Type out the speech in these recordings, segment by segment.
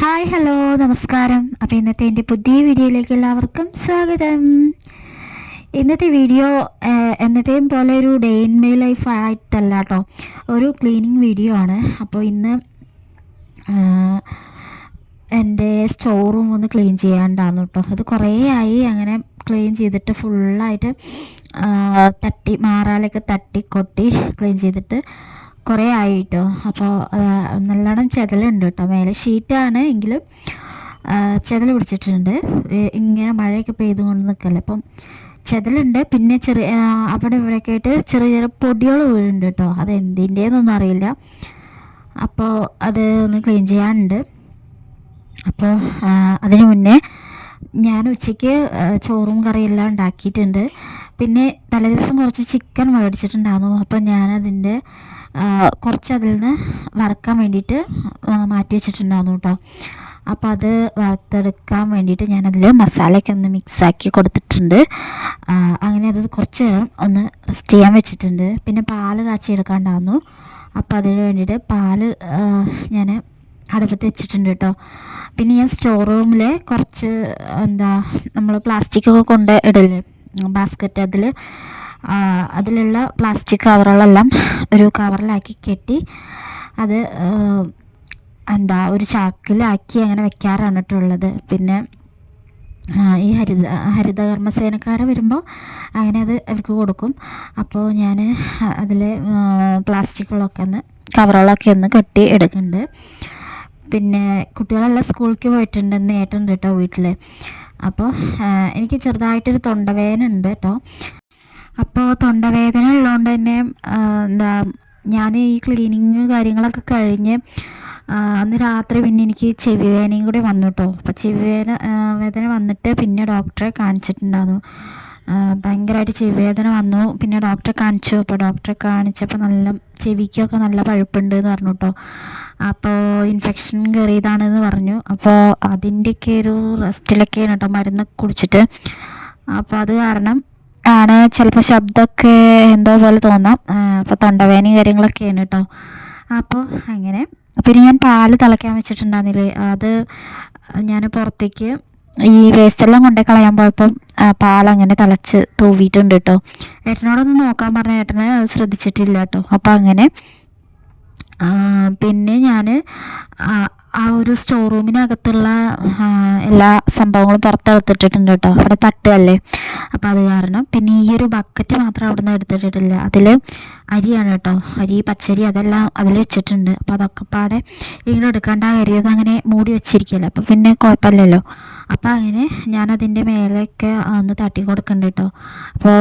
Hi hello നമസ്കാരം. അപ്പോൾ ഇന്നത്തെ എന്റെ പുതിയ വീഡിയോയിലേക്ക് എല്ലാവർക്കും സ്വാഗതം. ഇന്നത്തെ വീഡിയോ എന്നത്തെയും പോലെ ഒരു ഡേ ഇൻ മൈ ലൈഫ് ആയിട്ടല്ല കേട്ടോ ഒരു ക്ലീനിങ് വീഡിയോ ആണ്. അപ്പോൾ ഇന്ന് എന്റെ സ്റ്റോർ റൂം ഒന്ന് ക്ലീൻ ചെയ്യാണ്ടായിരുന്നു കേട്ടോ അത് കുറേ ആയി. അങ്ങനെ ക്ലീൻ ചെയ്തിട്ട് ഫുള്ളായിട്ട് തട്ടി മാറാലൊക്കെ തട്ടി കൊട്ടി ക്ലീൻ ചെയ്തിട്ട് കുറേ ആയിട്ടോ. അപ്പോൾ നല്ലോണം ചെതലുണ്ട് കേട്ടോ മേലെ. ഷീറ്റാണ് എങ്കിലും ചെതൽ പിടിച്ചിട്ടുണ്ട്. ഇങ്ങനെ മഴയൊക്കെ പെയ്തുകൊണ്ട് നിൽക്കല്ലേ അപ്പം ചെതലുണ്ട്. പിന്നെ ചെറിയ അവിടെ ഇവിടെയൊക്കെ ആയിട്ട് ചെറിയ ചെറിയ പൊടികൾ വീഴുന്നുണ്ട് കേട്ടോ. അത് എന്തിന്റെയെന്നൊന്നും അറിയില്ല. അപ്പോൾ അത് ഒന്ന് ക്ലീൻ ചെയ്യാനുണ്ട്. അപ്പോൾ അതിന് മുന്നേ ഞാൻ ഉച്ചയ്ക്ക് ചോറും കറിയെല്ലാം ഉണ്ടാക്കിയിട്ടുണ്ട്. പിന്നെ തലേദിവസം കുറച്ച് ചിക്കൻ മേടിച്ചിട്ടുണ്ടായിരുന്നു. അപ്പോൾ ഞാനതിന്റെ കുറച്ച് അതിൽ നിന്ന് വറക്കാൻ വേണ്ടിയിട്ട് മാറ്റി വെച്ചിട്ടുണ്ടായിരുന്നു കേട്ടോ അപ്പോൾ അത് വറുത്തെടുക്കാൻ വേണ്ടിയിട്ട് ഞാനതിൽ മസാലയൊക്കെ ഒന്ന് മിക്സാക്കി കൊടുത്തിട്ടുണ്ട്. അങ്ങനെ അത് കുറച്ച് നേരം ഒന്ന് റെസ്റ്റ് ചെയ്യാൻ വെച്ചിട്ടുണ്ട്. പിന്നെ പാൽ കാച്ചി എടുക്കാണ്ടായിരുന്നു അപ്പോൾ അതിന് വേണ്ടിയിട്ട് പാൽ ഞാൻ അടുപ്പത്ത് വെച്ചിട്ടുണ്ട് കേട്ടോ പിന്നെ ഞാൻ സ്റ്റോർ റൂമിൽ കുറച്ച് എന്താ നമ്മൾ പ്ലാസ്റ്റിക് ഒക്കെ കൊണ്ട് ഇടല്ലേ ബാസ്ക്കറ്റ് അതിൽ അതിലുള്ള പ്ലാസ്റ്റിക് കവറുകളെല്ലാം ഒരു കവറിലാക്കി കെട്ടി അത് എന്താ ഒരു ചാക്കിലാക്കി അങ്ങനെ വെക്കാറാണ് കേട്ടുള്ളത് പിന്നെ ഈ ഹരിത ഹരിതകർമ്മസേനക്കാർ വരുമ്പോൾ അങ്ങനെ അത് അവർക്ക് കൊടുക്കും. അപ്പോൾ ഞാൻ അതിൽ പ്ലാസ്റ്റിക്കുകളൊക്കെ ഒന്ന് കവറുകളൊക്കെ ഒന്ന് കെട്ടി എടുക്കുന്നുണ്ട് പിന്നെ കുട്ടികളെല്ലാം സ്കൂളിലേക്ക് പോയിട്ടുണ്ടെന്ന് ഏട്ടുണ്ട് കേട്ടോ വീട്ടിൽ അപ്പോൾ എനിക്ക് ചെറുതായിട്ടൊരു തൊണ്ടവേദന ഉണ്ട് കേട്ടോ. അപ്പോൾ തൊണ്ടവേദന ഉള്ളതുകൊണ്ട് തന്നെ എന്താ ഞാൻ ഈ ക്ലീനിങ് കാര്യങ്ങളൊക്കെ കഴിഞ്ഞ് അന്ന് രാത്രി പിന്നെ എനിക്ക് ചെവി വേദനയും കൂടി വന്നു കേട്ടോ. അപ്പോൾ ചെവി വേദന വേദന വന്നിട്ട് പിന്നെ ഡോക്ടറെ കാണിച്ചിട്ടുണ്ടായിരുന്നു. ഭയങ്കരമായിട്ട് ചെവി വേദന വന്നു. പിന്നെ ഡോക്ടറെ കാണിച്ചു. അപ്പോൾ ഡോക്ടറെ കാണിച്ചപ്പോൾ നല്ല ചെവിക്കൊക്കെ നല്ല പഴുപ്പുണ്ട് എന്ന് പറഞ്ഞു കേട്ടോ അപ്പോൾ ഇൻഫെക്ഷൻ കയറിയതാണെന്ന് പറഞ്ഞു. അപ്പോൾ അതിന്റെയൊക്കെ ഒരു റെസ്റ്റിലൊക്കെയാണ് കേട്ടോ മരുന്ന് കുടിച്ചിട്ട്. അപ്പോൾ അത് കാരണം ആണ് ചിലപ്പോൾ ശബ്ദമൊക്കെ എന്തോ പോലെ തോന്നാം. അപ്പോൾ തൊണ്ടവേനയും കാര്യങ്ങളൊക്കെയാണ് കേട്ടോ അപ്പോൾ അങ്ങനെ. പിന്നെ ഞാൻ പാൽ തിളയ്ക്കാൻ വെച്ചിട്ടുണ്ടായിരുന്നില്ലേ? അത് ഞാൻ പുറത്തേക്ക് ഈ വേസ്റ്റെല്ലാം കൊണ്ടേ കളയാൻ പോയപ്പം പാലങ്ങനെ തിളച്ച് തൂവിയിട്ടുണ്ട് കേട്ടോ ഏട്ടനോടൊന്ന് നോക്കാൻ പറഞ്ഞ ഏട്ടനെ അത് ശ്രദ്ധിച്ചിട്ടില്ല കേട്ടോ അപ്പോൾ അങ്ങനെ പിന്നെ ഞാൻ ആ ഒരു സ്റ്റോർ റൂമിനകത്തുള്ള എല്ലാ സംഭവങ്ങളും പുറത്തെടുത്തിട്ടിട്ടുണ്ട് കേട്ടോ. അവിടെ തട്ടുകല്ലേ അപ്പോൾ അത് കാരണം പിന്നെ ഈ ഒരു ബക്കറ്റ് മാത്രം അവിടെ നിന്ന് എടുത്തിട്ടിട്ടില്ല. അതിൽ അരിയാണ് കേട്ടോ. അരി പച്ചരി അതെല്ലാം അതിൽ വെച്ചിട്ടുണ്ട്. അപ്പോൾ അതൊക്കെ പാടെ ഇങ്ങോട്ട് എടുക്കാണ്ട് ആ അരിയത് അങ്ങനെ മൂടി വെച്ചിരിക്കല്ലോ അപ്പോൾ പിന്നെ കുഴപ്പമില്ലല്ലോ. അപ്പോൾ അങ്ങനെ ഞാൻ ഞാനതിന്റെ മേലെയൊക്കെ ഒന്ന് തട്ടി കൊടുക്കുന്നുണ്ട് കേട്ടോ. അപ്പോൾ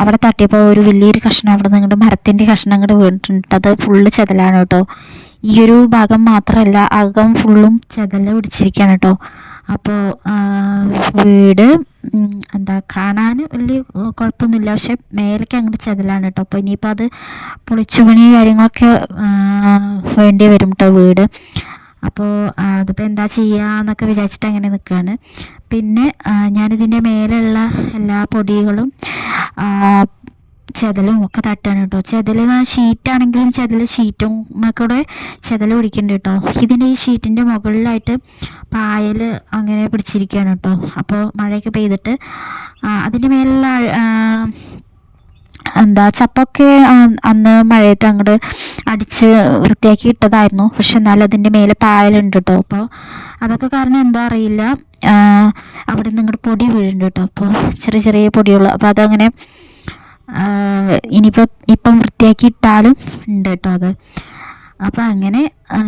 അവിടെ തട്ടിയപ്പോൾ ഒരു വലിയൊരു കഷ്ണം അവിടെ നിന്ന് ഇങ്ങോട്ട് മരത്തിന്റെ കഷ്ണം ഇങ്ങോട്ട് വീണിട്ടുണ്ട് അത് ഫുള്ള് ചെതലാണ് കേട്ടോ. ഈ ഒരു ഭാഗം മാത്രമല്ല അകം ഫുള്ളും ചെതല പിടിച്ചിരിക്കുകയാണ് കേട്ടോ അപ്പോൾ വീട് എന്താ കാണാൻ വലിയ കുഴപ്പമൊന്നുമില്ല പക്ഷെ മേലേക്ക് അങ്ങോട്ട് ചെതലാണ് കേട്ടോ അപ്പോൾ ഇനിയിപ്പോൾ അത് പൊളിച്ചു പണി കാര്യങ്ങളൊക്കെ വേണ്ടി വരും കേട്ടോ വീട്. അപ്പോൾ അതിപ്പോൾ എന്താ ചെയ്യുക എന്നൊക്കെ വിചാരിച്ചിട്ട് അങ്ങനെ നിൽക്കുകയാണ് പിന്നെ ഞാനിതിന്റെ മേലുള്ള എല്ലാ പൊടികളും ചെതലും ഒക്കെ തട്ടാണ് കേട്ടോ. ചെതൽ ഷീറ്റാണെങ്കിലും ചെതൽ ഷീറ്റും കൂടെ ചെതൽ പിടിക്കുന്നുണ്ട് കേട്ടോ. ഇതിന്റെ ഈ ഷീറ്റിന്റെ മുകളിലായിട്ട് പായൽ അങ്ങനെ പിടിച്ചിരിക്കുകയാണ് കേട്ടോ. അപ്പോൾ മഴയൊക്കെ പെയ്തിട്ട് അതിന്റെ മേലുള്ള എന്താ ചപ്പൊക്കെ അന്ന് മഴയത്ത് അങ്ങോട്ട് അടിച്ച് വൃത്തിയാക്കി ഇട്ടതായിരുന്നു. പക്ഷെ എന്നാലും അതിന്റെ മേലെ പായലുണ്ട് കേട്ടോ. അപ്പോൾ അതൊക്കെ കാരണം എന്താ അറിയില്ല. അവിടെ നിന്ന് ഇങ്ങോട്ട് പൊടി വീഴുന്നുണ്ട് കേട്ടോ. അപ്പോൾ ചെറിയ ചെറിയ പൊടിയുള്ള അപ്പോൾ അതങ്ങനെ ഇനിയിപ്പോൾ ഇപ്പം വൃത്തിയാക്കി ഇട്ടാലും ഉണ്ട് കേട്ടോ അത്. അപ്പോൾ അങ്ങനെ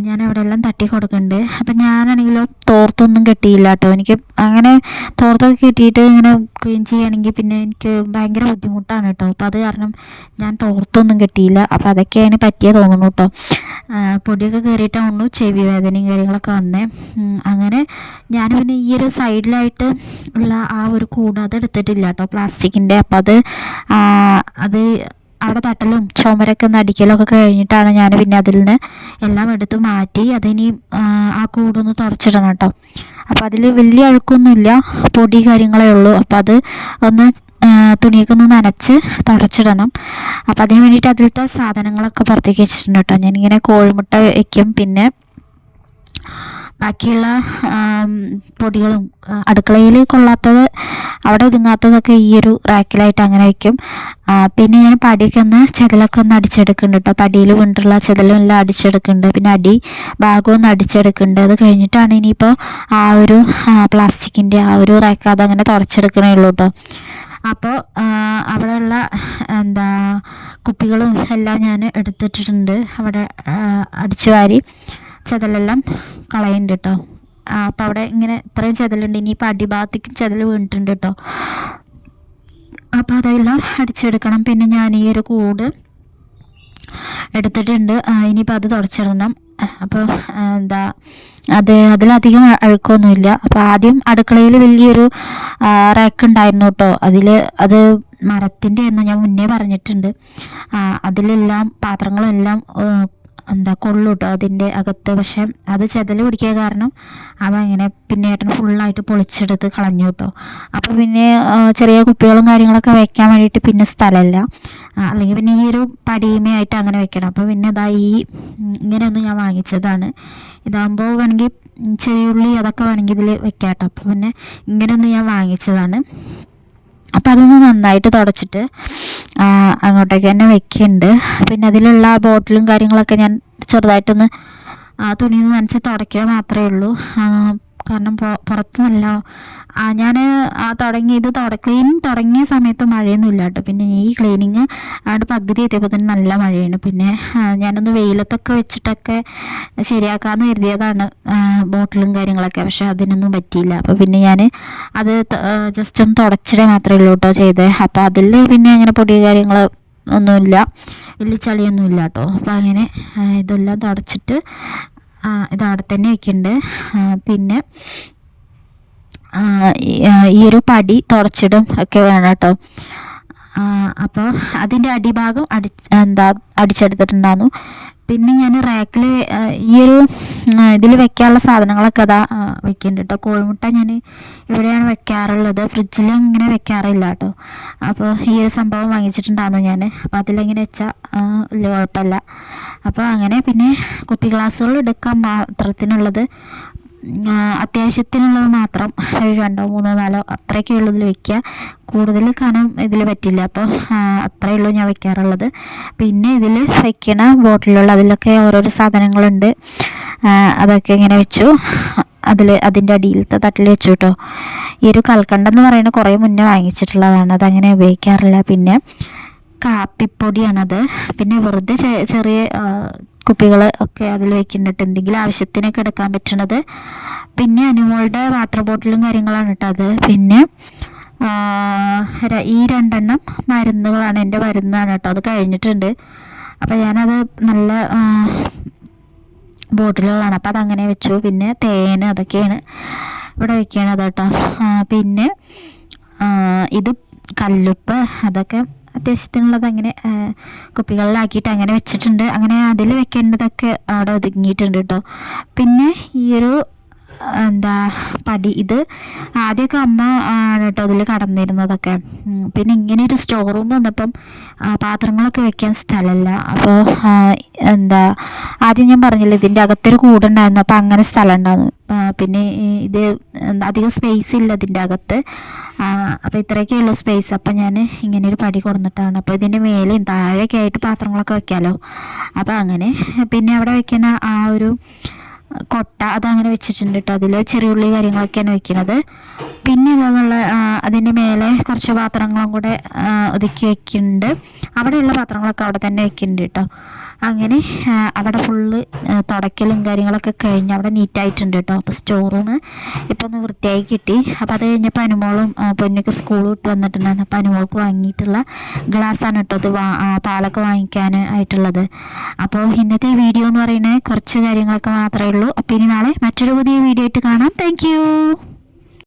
ഞാൻ അവിടെ എല്ലാം തട്ടി കൊടുക്കുന്നുണ്ട് അപ്പം ഞാനാണെങ്കിലോ തോർത്തൊന്നും കെട്ടിയില്ല കേട്ടോ എനിക്ക് അങ്ങനെ തോർത്തൊക്കെ കെട്ടിയിട്ട് ഇങ്ങനെ ക്ലീൻ ചെയ്യുകയാണെങ്കിൽ പിന്നെ എനിക്ക് ഭയങ്കര ബുദ്ധിമുട്ടാണ് കേട്ടോ. അപ്പോൾ അത് കാരണം ഞാൻ തോർത്തൊന്നും കെട്ടിയില്ല. അപ്പോൾ അതൊക്കെയാണ് പറ്റിയ തോന്നുന്നു കേട്ടോ. പൊടിയൊക്കെ കയറിയിട്ടാണു ചെവി വേദനയും കാര്യങ്ങളൊക്കെ വന്നേ. അങ്ങനെ ഞാൻ പിന്നെ ഈ ഒരു സൈഡിലായിട്ട് ഉള്ള ആ ഒരു കൂട് അത് എടുത്തിട്ടില്ല കേട്ടോ. പ്ലാസ്റ്റിക്കിന്റെ. അപ്പം അത് അത് അവിടെ തട്ടലും ചുമരൊക്കെ ഒന്ന് അടിക്കലൊക്കെ കഴിഞ്ഞിട്ടാണ് ഞാൻ പിന്നെ അതിൽ നിന്ന് എല്ലാം എടുത്ത് മാറ്റി അതിനി ആ കൂടൊന്ന് തുറച്ചിടണം കേട്ടോ. അപ്പോൾ അതിൽ വലിയ അഴുക്കൊന്നുമില്ല പൊടി കാര്യങ്ങളേ ഉള്ളൂ. അപ്പോൾ അത് ഒന്ന് തുണിയൊക്കെ ഒന്ന് നനച്ച് തുടച്ചിടണം. അപ്പോൾ അതിന് വേണ്ടിയിട്ട് അതിലത്തെ സാധനങ്ങളൊക്കെ പുറത്തേക്ക് വെച്ചിട്ടുണ്ട് കേട്ടോ. ഞാനിങ്ങനെ കോഴിമുട്ട വയ്ക്കും പിന്നെ ബാക്കിയുള്ള പൊടികളും അടുക്കളയിൽ കൊള്ളാത്തത് അവിടെ ഒതുങ്ങാത്തതൊക്കെ ഈ ഒരു റാക്കിലായിട്ട് അങ്ങനെ വയ്ക്കും. പിന്നെ ഞാൻ പടിയൊക്കെ ഒന്ന് ചെതലൊക്കെ ഒന്ന് അടിച്ചെടുക്കുന്നുണ്ട് കേട്ടോ പടിയിൽ കൊണ്ടുള്ള ചെതലും എല്ലാം അടിച്ചെടുക്കുന്നുണ്ട്. പിന്നെ അടി ഭാഗം ഒന്ന് അടിച്ചെടുക്കുന്നുണ്ട്. അത് കഴിഞ്ഞിട്ടാണ് ഇനിയിപ്പോൾ ആ ഒരു പ്ലാസ്റ്റിക്കിന്റെ ആ ഒരു റാക്ക് അതങ്ങനെ തുറച്ചെടുക്കണേ ഉള്ളൂ കേട്ടോ അപ്പോൾ അവിടെയുള്ള എന്താ കുപ്പികളും എല്ലാം ഞാൻ എടുത്തിട്ടിട്ടുണ്ട്. അവിടെ അടിച്ചു വാരി ചെതലെല്ലാം കളയുന്നുണ്ട് കേട്ടോ അപ്പോൾ അവിടെ ഇങ്ങനെ ഇത്രയും ചെതലുണ്ട്. ഇനിയിപ്പോൾ അടിഭാഗത്തേക്ക് ചെതൽ വീണിട്ടുണ്ട് കേട്ടോ. അപ്പോൾ അതെല്ലാം അടിച്ചെടുക്കണം. പിന്നെ ഞാൻ ഈ ഒരു കൂട് എടുത്തിട്ടുണ്ട്. ഇനിയിപ്പോൾ അത് തുടച്ചിടണം. അപ്പോൾ എന്താ അത് അതിലധികം അഴുക്കൊന്നുമില്ല. അപ്പോൾ ആദ്യം അടുക്കളയിൽ വലിയൊരു റാക്ക് ഉണ്ടായിരുന്നു കേട്ടോ. അതിൽ അത് മരത്തിന്റെ എന്ന് ഞാൻ മുന്നേ പറഞ്ഞിട്ടുണ്ട്. അതിലെല്ലാം പാത്രങ്ങളെല്ലാം എന്താ കൊള്ളു കേട്ടോ അതിന്റെ അകത്ത്. പക്ഷെ അത് ചെതൽ പിടിക്കുക കാരണം അതങ്ങനെ പിന്നെ ഏട്ടൻ ഫുള്ളായിട്ട് പൊളിച്ചെടുത്ത് കളഞ്ഞു കേട്ടോ. അപ്പോൾ പിന്നെ ചെറിയ കുപ്പികളും കാര്യങ്ങളൊക്കെ വെക്കാൻ വേണ്ടിയിട്ട് പിന്നെ സ്ഥലമില്ല. അല്ലെങ്കിൽ പിന്നെ ഈ ഒരു പടിയുമയായിട്ട് അങ്ങനെ വെക്കണം. അപ്പോൾ പിന്നെ ഇതാ ഈ ഇങ്ങനെയൊന്നും ഞാൻ വാങ്ങിച്ചതാണ്. ഇതാകുമ്പോൾ വേണമെങ്കിൽ ചെറിയ ഉള്ളി അതൊക്കെ വേണമെങ്കിൽ ഇതിൽ വെക്കാം കേട്ടോ. അപ്പോൾ പിന്നെ ഇങ്ങനെയൊന്നും ഞാൻ വാങ്ങിച്ചതാണ്. അപ്പോൾ അതൊന്ന് നന്നായിട്ട് തുടച്ചിട്ട് അങ്ങോട്ടേക്ക് തന്നെ വെക്കുന്നുണ്ട് പിന്നെ അതിലുള്ള ബോട്ടിലും കാര്യങ്ങളൊക്കെ ഞാൻ ചെറുതായിട്ടൊന്ന് ആ, തുണിയിൽ നനച്ച് തുടയ്ക്കുക മാത്രമേ ഉള്ളൂ. കാരണം പുറത്തുനിന്നല്ല. പുറത്ത് നല്ല ഞാൻ ആ തുടങ്ങി ഇത് ക്ലീനിങ് തുടങ്ങിയ സമയത്ത് മഴയൊന്നും ഇല്ല കേട്ടോ പിന്നെ ഈ ക്ലീനിങ് അവിടെ പകുതി എത്തിയപ്പോൾ തന്നെ നല്ല മഴയാണ്. പിന്നെ ഞാനൊന്ന് വെയിലത്തൊക്കെ വെച്ചിട്ടൊക്കെ ശരിയാക്കാമെന്ന് കരുതിയതാണ് ബോട്ടിലും കാര്യങ്ങളൊക്കെ. പക്ഷെ അതിനൊന്നും പറ്റിയില്ല. അപ്പോൾ പിന്നെ ഞാൻ അത് ജസ്റ്റ് ഒന്ന് തുടച്ചിടേ മാത്രമേ ഉള്ളൂ കേട്ടോ ചെയ്തത് അപ്പോൾ അതിൽ പിന്നെ അങ്ങനെ പൊടി കാര്യങ്ങൾ ഒന്നുമില്ല. വലിയ ചളിയൊന്നുമില്ല കേട്ടോ അപ്പോൾ അങ്ങനെ ഇതെല്ലാം തുടച്ചിട്ട് ഇത് അവിടെ തന്നെ വെക്കുന്നുണ്ട് പിന്നെ ഈ ഒരു പടി തുടച്ചിടും ഒക്കെ വേണം കേട്ടോ. അപ്പോൾ അതിന്റെ അടിഭാഗം അടി എന്താ അടിച്ചെടുത്തിട്ടുണ്ടായിരുന്നു. പിന്നെ ഞാൻ റാക്കിൽ ഈ ഒരു ഇതിൽ വെക്കാനുള്ള സാധനങ്ങളൊക്കെ അതാ വെക്കുന്നുണ്ട് കേട്ടോ കോഴിമുട്ട ഞാൻ ഇവിടെയാണ് വെക്കാറുള്ളത്? ഫ്രിഡ്ജിൽ ഇങ്ങനെ വെക്കാറില്ല കേട്ടോ അപ്പോൾ ഈ ഒരു സംഭവം വാങ്ങിച്ചിട്ടുണ്ടായിരുന്നു ഞാൻ അപ്പോൾ അതിലെങ്ങനെ വെച്ചാൽ വലിയ കുഴപ്പമില്ല. അപ്പോൾ അങ്ങനെ പിന്നെ കുപ്പി ഗ്ലാസ്സുകൾ എടുക്കാൻ മാത്രത്തിനുള്ളത് അത്യാവശ്യത്തിനുള്ളത് മാത്രം. ഒരു രണ്ടോ മൂന്നോ നാലോ അത്രയൊക്കെ ഉള്ളൂ ഇതിൽ വെക്കുക കൂടുതൽ കനം ഇതിൽ പറ്റില്ല. അപ്പോൾ അത്രയേ ഉള്ളൂ ഞാൻ വെക്കാറുള്ളത്. പിന്നെ ഇതിൽ വെക്കണ ബോട്ടിലുള്ള അതിലൊക്കെ ഓരോരോ സാധനങ്ങളുണ്ട്. അതൊക്കെ ഇങ്ങനെ വെച്ചു. അതിൽ അതിന്റെ അടിയിലത്തെ തട്ടിൽ വെച്ചു കേട്ടോ. ഈ ഒരു കൽക്കണ്ടം എന്ന് പറയുന്നത് കുറേ മുന്നേ വാങ്ങിച്ചിട്ടുള്ളതാണ്. അതങ്ങനെ ഉപയോഗിക്കാറില്ല. പിന്നെ കാപ്പിപ്പൊടിയാണത്. പിന്നെ വെറുതെ ചെറിയ കുപ്പികൾ ഒക്കെ അതിൽ വെക്കുന്നുണ്ട് എന്തെങ്കിലും ആവശ്യത്തിനൊക്കെ എടുക്കാൻ പറ്റണത്. പിന്നെ അനുമോളുടെ വാട്ടർ ബോട്ടിലും കാര്യങ്ങളാണ് കേട്ടോ അത്. പിന്നെ ഈ രണ്ടെണ്ണം മരുന്നുകളാണ് എന്റെ മരുന്നാണ് കേട്ടോ അത് കഴിഞ്ഞിട്ടുണ്ട്. അപ്പോൾ ഞാനത് നല്ല ബോട്ടിലുകളാണ്. അപ്പോൾ അതങ്ങനെ വെച്ചു. പിന്നെ തേൻ അതൊക്കെയാണ് ഇവിടെ വെക്കണത് കേട്ടോ പിന്നെ ഇത് കല്ലുപ്പ് അതൊക്കെ അത്യാവശ്യത്തിനുള്ളത് അങ്ങനെ കുപ്പികളിലാക്കിയിട്ട് അങ്ങനെ വെച്ചിട്ടുണ്ട്. അങ്ങനെ അതിൽ വെക്കേണ്ടതൊക്കെ അവിടെ ഒതുങ്ങിയിട്ടുണ്ട് കേട്ടോ പിന്നെ ഈ ഒരു എന്താ പടി ഇത് ആദ്യമൊക്കെ അമ്മ കേട്ടോ അതിൽ കടന്നിരുന്നതൊക്കെ. പിന്നെ ഇങ്ങനെ ഒരു സ്റ്റോർ റൂം വന്നപ്പം പാത്രങ്ങളൊക്കെ വെക്കാൻ സ്ഥലമില്ല. അപ്പോൾ എന്താ ആദ്യം ഞാൻ പറഞ്ഞില്ല ഇതിന്റെ അകത്തൊരു കൂടുണ്ടായിരുന്നു. അപ്പോൾ അങ്ങനെ സ്ഥലം ഉണ്ടായിരുന്നു. പിന്നെ ഇത് അധികം സ്പേസ് ഇല്ല അതിന്റെ അകത്ത്. അപ്പോൾ ഇത്രയൊക്കെ ഉള്ള സ്പേസ് അപ്പോൾ ഞാൻ ഇങ്ങനെ ഒരു പടി കൊടുത്തിട്ടാണ് അപ്പോൾ ഇതിന്റെ മേലെയും താഴെയൊക്കെ ആയിട്ട് പാത്രങ്ങളൊക്കെ വെക്കാമല്ലോ അപ്പോൾ അങ്ങനെ. പിന്നെ അവിടെ വെക്കുന്ന ആ ഒരു കൊട്ട അതങ്ങനെ വെച്ചിട്ടുണ്ട് കേട്ടോ അതിൽ ചെറിയ ഉള്ളി കാര്യങ്ങളൊക്കെയാണ് വെക്കുന്നത് പിന്നെ ഇതാന്നുള്ള അതിന്റെ മേലെ കുറച്ച് പാത്രങ്ങളും കൂടെ ഒതുക്കി വെക്കുന്നുണ്ട് അവിടെയുള്ള പാത്രങ്ങളൊക്കെ അവിടെ തന്നെ വെക്കുന്നുണ്ട് കേട്ടോ അങ്ങനെ അവിടെ ഫുള്ള് തുടക്കലും കാര്യങ്ങളൊക്കെ കഴിഞ്ഞ് അവിടെ നീറ്റായിട്ടുണ്ട് കേട്ടോ അപ്പോൾ സ്റ്റോർ റൂം ഇപ്പോൾ ഒന്ന് വൃത്തിയായി കിട്ടി. അപ്പോൾ അത് കഴിഞ്ഞപ്പോൾ അനുമോളും പൊന്നൊക്കെ സ്കൂൾ വിട്ട് വന്നിട്ടുണ്ടായിരുന്നു. അപ്പോൾ അനുമോൾക്ക് വാങ്ങിയിട്ടുള്ള ഗ്ലാസ്സാണ് കേട്ടോ അത് പാലൊക്കെ വാങ്ങിക്കാൻ ആയിട്ടുള്ളത് അപ്പോൾ ഇന്നത്തെ വീഡിയോ എന്ന് പറയുന്നത് കുറച്ച് കാര്യങ്ങളൊക്കെ മാത്രമേ ഉള്ളൂ അപ്പോൾ ഇനി നാളെ മറ്റൊരു പുതിയ വീഡിയോ ആയിട്ട് കാണാം. താങ്ക്